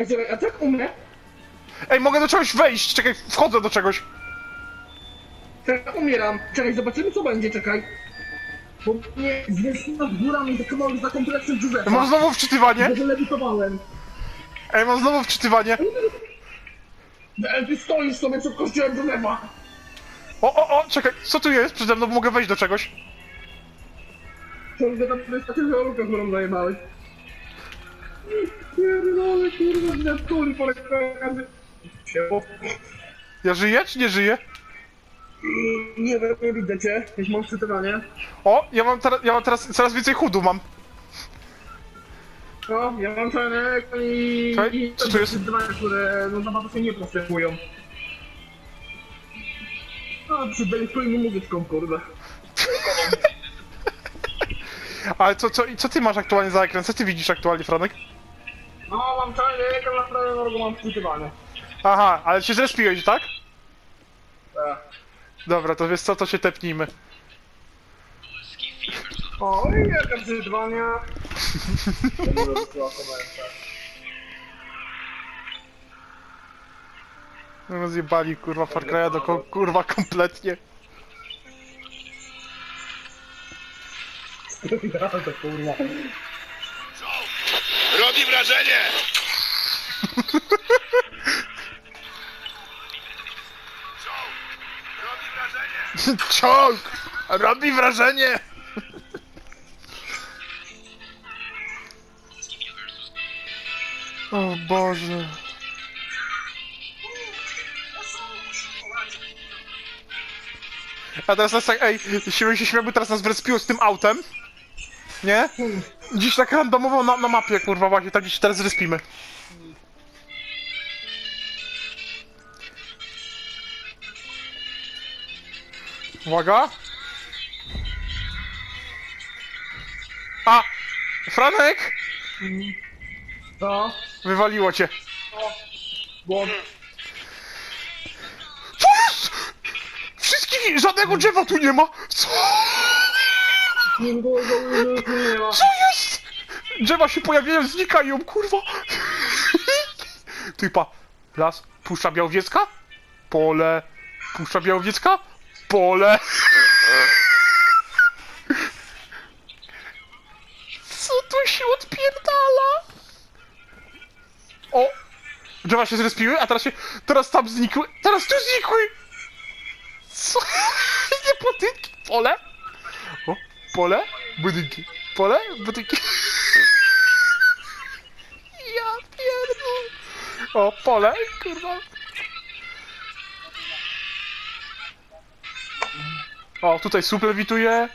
Ej, a tak u mnie? Ej, mogę do czegoś wejść, czekaj, wchodzę do czegoś. Czekaj, umieram. Czekaj, zobaczymy co będzie, czekaj. Bo mnie zwiesiła góra mnie zakomały za kompleksem Mam Józefa. znowu wczytywanie. Lewitowałem. Ej, mam znowu wczytywanie. Ej, ty stoisz sobie przed kościołem Józefa. O, o, o, czekaj, co tu jest? Przede mną mogę wejść do czegoś. Ciągle tam jest taka żarówka, którą zajebałeś. Pierdolę, kurwa, na kuli po lekach. Ja żyję, czy nie żyję? Nie wiem, nie widzę cię. Jakieś mam czytywanie. O, ja mam, teraz, ja mam teraz coraz więcej chudu mam. No, ja mam czarnek i... Czekaj, i co tu jest? czytywania, które no za bardzo się nie postępują. A, przydali swoim muzyczką, kurde. Ale co, co, co ty masz aktualnie za ekran? Co ty widzisz aktualnie, Franek? No, mam czarnek, a na prawym rogu mam czytywanie. Aha, ale się zrespiłeś, tak? Tak. Dobra, to wiesz co, to się tepnijmy. O, i jaka czytywania. No zjebali, kurwa, Far Cry'a do ko- kurwa kompletnie. Ja to kurwa. Robi wrażenie! Ciąg! Robi wrażenie! O Boże. A teraz nas tak, ej, jeśli się śmiałby teraz nas wrespiło z tym autem, nie? Dziś tak randomowo na, na mapie, kurwa, właśnie, tak gdzieś teraz zrespimy. Uwaga! A! Franek! Co? Wywaliło cię. Błąd. Co jest? Wszystkich, żadnego drzewa tu nie ma! Co? Nie było, nie ma. Co jest? Drzewa się pojawiają, znikają, kurwa! Typa, las, Puszcza Białowiecka? Pole, Puszcza Białowiecka? Pole! Co tu się odpierdala? O! Drzewa się zrespiły, a teraz się, teraz tam znikły, teraz tu znikły! Co? Nie budynki, pole? Pole, budynki, pole, budynki. Ja pierdol. O, pole, kurwa. O, tutaj słup lewituje.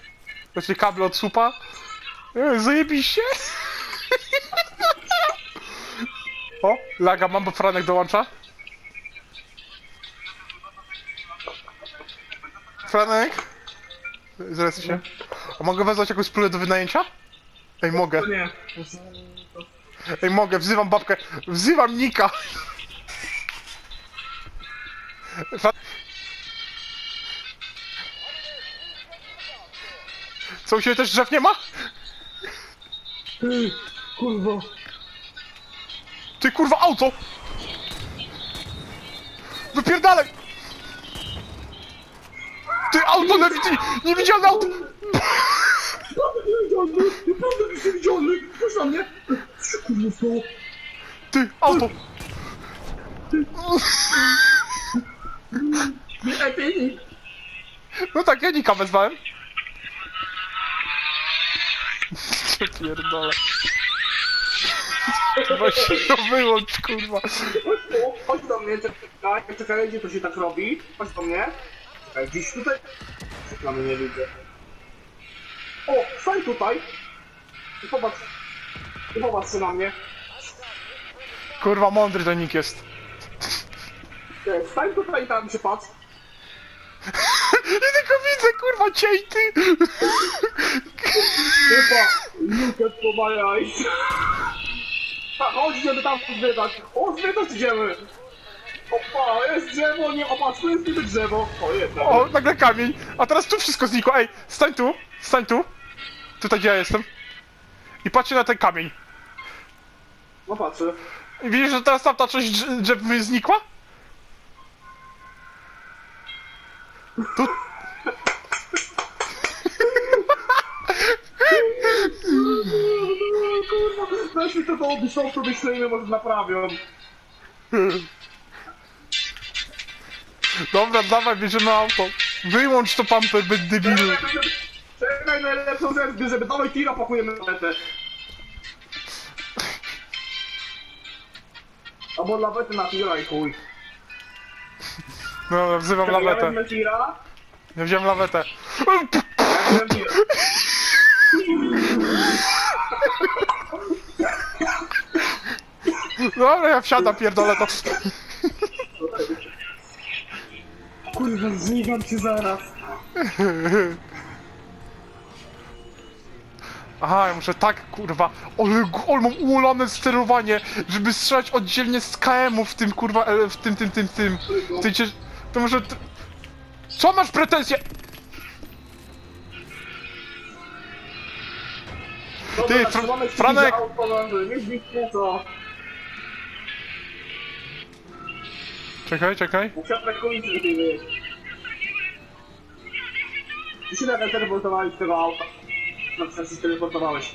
Znaczy kable od słupa. E, zajebiście. O, laga mam, bo Franek dołącza. Franek? Zaraz się. A mogę wezwać jakąś wspólnę do wynajęcia? Ej, mogę. To nie. Ej, mogę, wzywam babkę. Wzywam Nika. Co, u siebie też drzew nie ma? Ty, kurwa. Ty kurwa auto! Wypierdalaj! Ty auto lewity! Niewidzialne auto! Niewidzialny, naprawdę jest niewidzialny. Proszę na mnie. Co kurwa stało? Ty auto! Ej, ty, No tak, ja Nika wezwałem. Co pierdolę. Właśnie to wyłącz, kurwa. Chodź chodź do mnie, czekaj, czekaj, gdzie to się tak robi? Chodź do mnie. Czekaj, gdzieś tutaj. Mnie nie widzę. O, stań tutaj. I popatrz. I popatrz się na mnie. Kurwa, mądry to Nik jest. Ej, Stań tutaj i tam się patrz. Ja tylko widzę, kurwa, cień, ty! Chyba, look at for my eyes. Tak, chodź, idziemy tam zwiedzać. O, zwiedzać idziemy. Opa, jest drzewo, nie, opa, tu jest niby drzewo. O, jest O, o. nagle kamień. A teraz tu wszystko znikło. Ej, stań tu, stań tu. Tutaj, gdzie ja jestem. I patrzcie na ten kamień. No patrzę. Widzisz, że teraz tamta część drz- drzew mi znikła? Tu... Kurwa, weź mi to do odysą, to myślimy, może naprawią. Dobra, dawaj, bierzemy auto. Wyłącz to pamper, debilu. Czekaj, najlepszą rzecz, bierzemy, dawaj tira, pakujemy na letę. Albo lawetę na tira i chuj. Dobra, wzywam Ja lawetę. wezmę tira, Ja wziąłem lawetę. ja tira. Dobra, ja wsiadam, pierdolę to. Kurwa, zniwam cię zaraz. Aha, ja muszę tak, kurwa, ale, ale mam ułolone sterowanie, żeby strzelać oddzielnie z KM-u w tym, kurwa, e, w tym, tym, tym, tym, w cię... To może... T... Co masz pretensje? Dobra, Ty, Fr- trzymamy kciuki Franek! za no, Nie zniknie to. Czekaj, czekaj. Musiałem kończyć, żeby nie wyjeść. Ty się nawet teleportowałeś z tego auta. Na się teleportowałeś.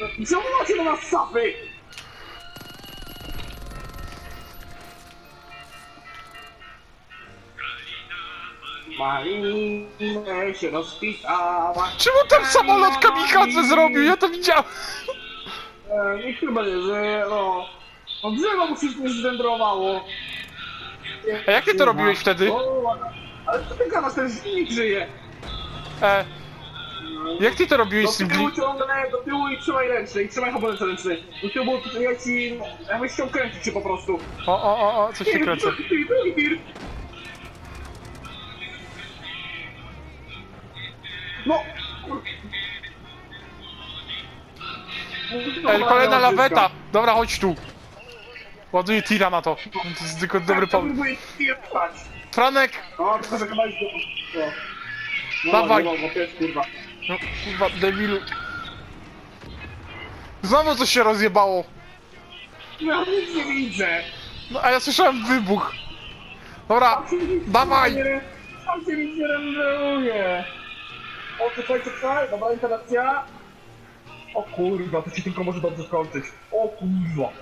No, Czemu macie do nas sapy? Malinę się rozpisała. Czemu ten samolot kamikadze zrobił? Ja to widziałem. E, niech chyba nie żyje, no. No drzewo mu wszystko zwędrowało. A jak ty to robiłeś wtedy? O, ale co ty gadasz, ten silnik żyje. E, jak ty to robiłeś Do z tym tyłu gli... ciągnę, do tyłu i trzymaj ręczny, i trzymaj hamulec ręczny. Do tyłu, ja ci, no, jakbyś chciał kręcić się po prostu. O, o, o, o, coś się kręcę. No! kur- Ej, kolejna ja laweta! Dobra, chodź tu. Ładuję tira na to. To jest tylko dobry pomysł. Próbuję tirać. Franek! O, tylko że chyba jest... No. No, Dawaj. Nie mogę, pies, kurwa. No, kurwa, debilu. Znowu coś się rozjebało. Ja nic nie widzę. No, a ja słyszałem wybuch. Dobra, Dawaj. Tam się nic nie renderuje. O, czekaj, czekaj, dobra interakcja. O kurwa, to się tylko może dobrze skończyć. O kurwa.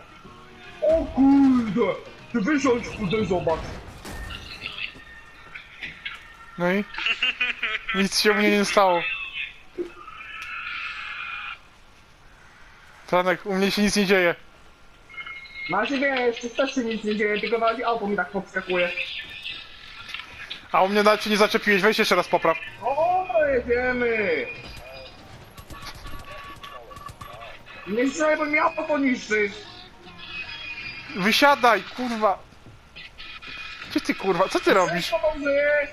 O kurde. Ty wysiądź, kurde, zobacz. no i? Nic się mnie nie stało. Franek, u mnie się nic nie dzieje. Na razie wiesz, też się nic nie dzieje, tylko na auto mi tak podskakuje. A u mnie nawet się nie zaczepiłeś, weź jeszcze raz popraw. O, jedziemy! Nie strzelaj, bo mi auto poniszczysz! Wysiadaj, kurwa. Gdzie ty kurwa, co ty robisz?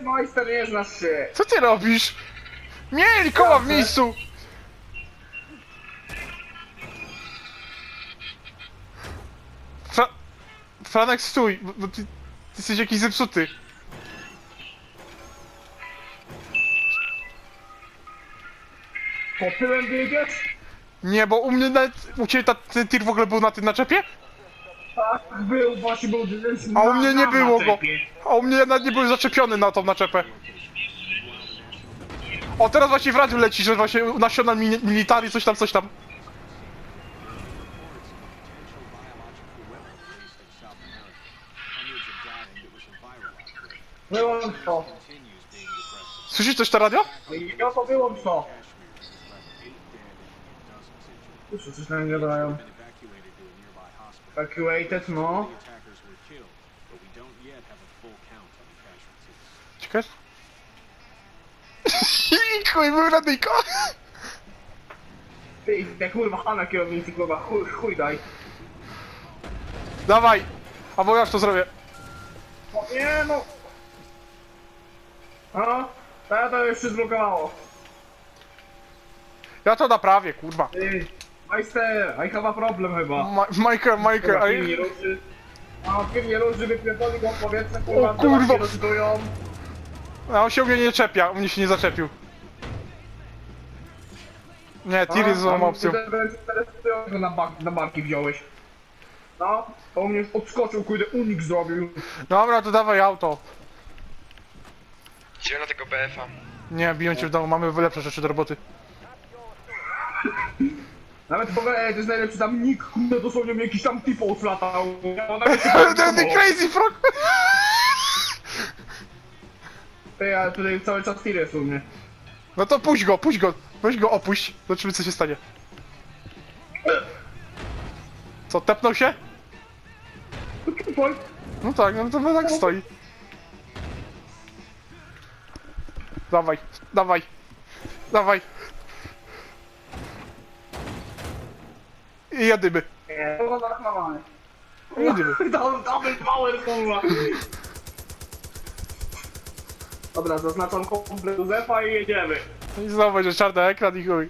Majster, nie znasz się! Co ty robisz? Mieli koła w miejscu! Fra... Franek, stój, bo, bo ty, ty jesteś jakiś zepsuty. Po tyłem biegać? Nie, bo u mnie nawet, u ciebie ta, ten tir w ogóle był na tym naczepie? Tak, był, właśnie był A u mnie nie było go. A u mnie nawet nie był zaczepiony na tą naczepę. O, teraz właśnie w radiu leci, że właśnie nasiona mini- military, coś tam, coś tam. Wyłącz to. Słyszysz coś to radio? Ja to wyłącz to. Słyszę, coś na mnie gadają. Evacuated, no. attackers were killed, but we don't yet have a full count on the casualties. Ciekawe? Chuj, był radyjko. Ty, jak kurwa Hanna kierownicy, kurwa, chuj, chuj daj. Dawaj! Albo ja już to zrobię. O, nie no. A? To to już się zblokowało. Ja to naprawię, kurwa. Ty, majster, I have a problem chyba. Ma Michael, Michael, Chyba a... film nie ruszy. A film nie ruszy, wypierdoli go w powietrze, kurwa, O, kurwa. się rozdują. a on się u mnie nie czepia, u mnie się nie zaczepił. Nie, tir jest złą opcją. Na, bak, na barki wziąłeś. No, to u mnie odskoczył, kurde, unik zrobił. Dobra, to dawaj auto. Idziemy na tego BF-a. Nie, biją cię w domu, mamy lepsze rzeczy do roboty. Nawet powiem, to jest najlepszy tam nick, kurde, dosłownie mi jakiś tam typo Ten podobał. crazy frog! Ej, ale tutaj cały czas tir jest u mnie. No to puść go, puść go, weź go opuść, zobaczymy co się stanie. Co, tepnął się? No tak, no to tak stoi. Dawaj, dawaj, dawaj. I jadymy, Nie, to zareklamowane. i jadymy. Double, power, kurwa. Dobra, zaznaczam komplet Józefa i jedziemy. No I znowu będzie czarny ekran i chuj.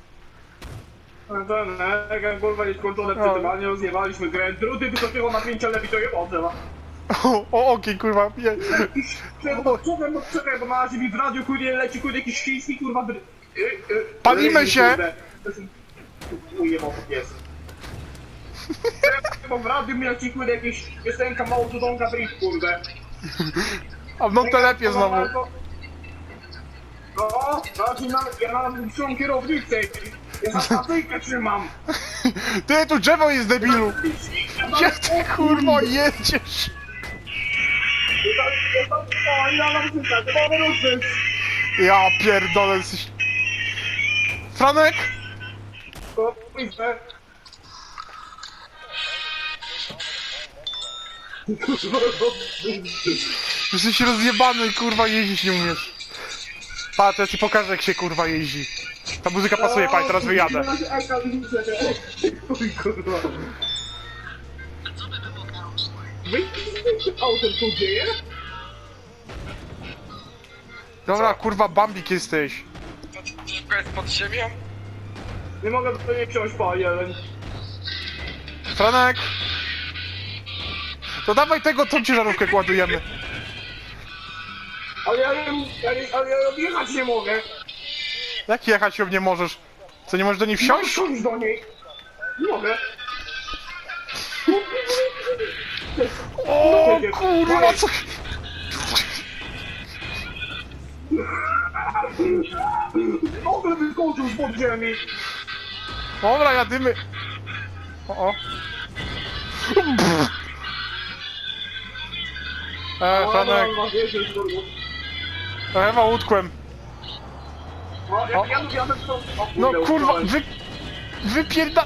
Ten ekran, kurwa, nieskończone No. przebywanie, rozjewaliśmy grę. Druty wysokiego napięcia lepiej to je potrzeba. O, o ogień kurwa, je. Czekaj, bo czekaj, bo czekaj, bo na razie mi w radiu, kurde, leci, kurde, jakiś chiński, kurwa, dr... y, y, Palimy ryj, się! kurde. To jest- Ujebał to pies. Bo w radiu mi leci, kurde, jakiś piosenka mało cudonka drift, kurde. A w non telepie znowu. No, znaczy na, ja na tą kierownicę. Ja na stacyjkę trzymam. Ty, tu drzewo jest debilu! Gdzie ty kurwa jedziesz? Ja pierdolę jesteś... Franek! To piszę. Jesteś rozjebany, kurwa, jeździć nie umiesz. Patrz, ja ci pokażę, jak się kurwa jeździ. Ta muzyka pasuje, panie, teraz wyjadę. Kurwa. Autem tu dzieje? Dobra, kurwa, Bambik jesteś. Szybko jest pod ziemią? Nie mogę do nie wsiąść, panie, ale... Franek! To dawaj tego, tą ciężarówkę kładujemy. Ale ja, nie- ale ja odjechać nie mogę. Jak jechać ją nie możesz? Co, nie możesz do niej wsiąść? Wsiąść do niej. Nie mogę. O kurwa, co... Mogę wyskoczył spod ziemi. Dobra, jadymy. O, o. E, Franek, no, wiecie, kurwa. Ewa utkłem. O, ja, ja, ja, ja, o, No kurwa, wy... Wypierda...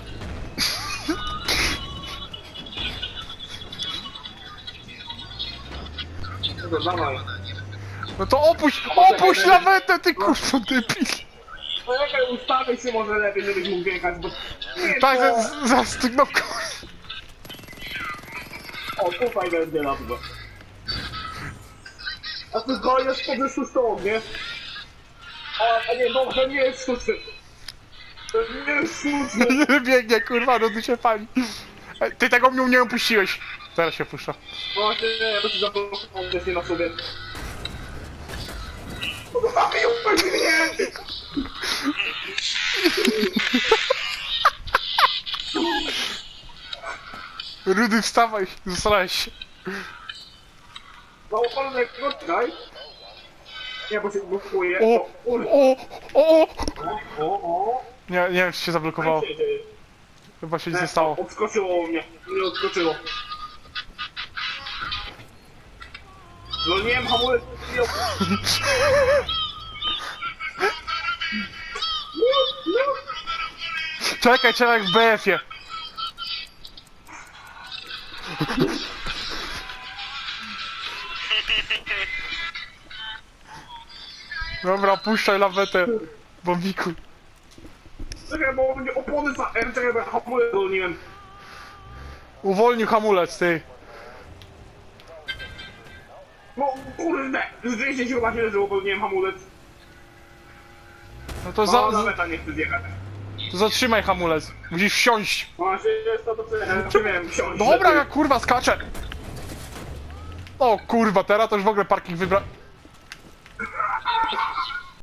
Dobra, dawaj. No to opuść, opuść lawetę, ty kurwa debil. No ustawię się może lepiej, żebyś mógł wjechać, bo... Nie, Tak, to... za- zastygnął kurwa. O, tutaj będzie na to. A to go jest po prostu stąd, nie? A, a nie, no to nie jest. To nie jest. Nie biegnie, kurwa, no ty się pani. Ej, Ty tego mnie nie opuściłeś. Teraz się puszcza. Właśnie, nie, ja to się zapomniałem wcześniej na sobie. Zabił mnie! Rudy, wstawaj, zasrałeś się. No, no czekaj. Nie, bo się blokuje. O, o, o, o, o. o, o. Nie, nie wiem, czy się zablokowało. Chyba się nic nie stało. Odskoczyło mnie. Nie odskoczyło. Zwolniłem hamulec. Nie Nie. Czekaj, czekaj, w BF-ie. Dobra, puszczaj lawetę. Bombiku. Czekaj, bo będzie opony za... e, Czekaj, bo ja hamulec zwolniłem. Uwolnił hamulec, ty. No kurde! Rzeczywiście się źle, że uwolniłem hamulec. No to, No, za, na meta nie chcę zjechać. to zatrzymaj hamulec. Musisz wsiąść. Właśnie jest to, to co ja nie wiem, wsiąść. Dobra, ja kurwa skaczę. O kurwa, teraz to już w ogóle parking wybra...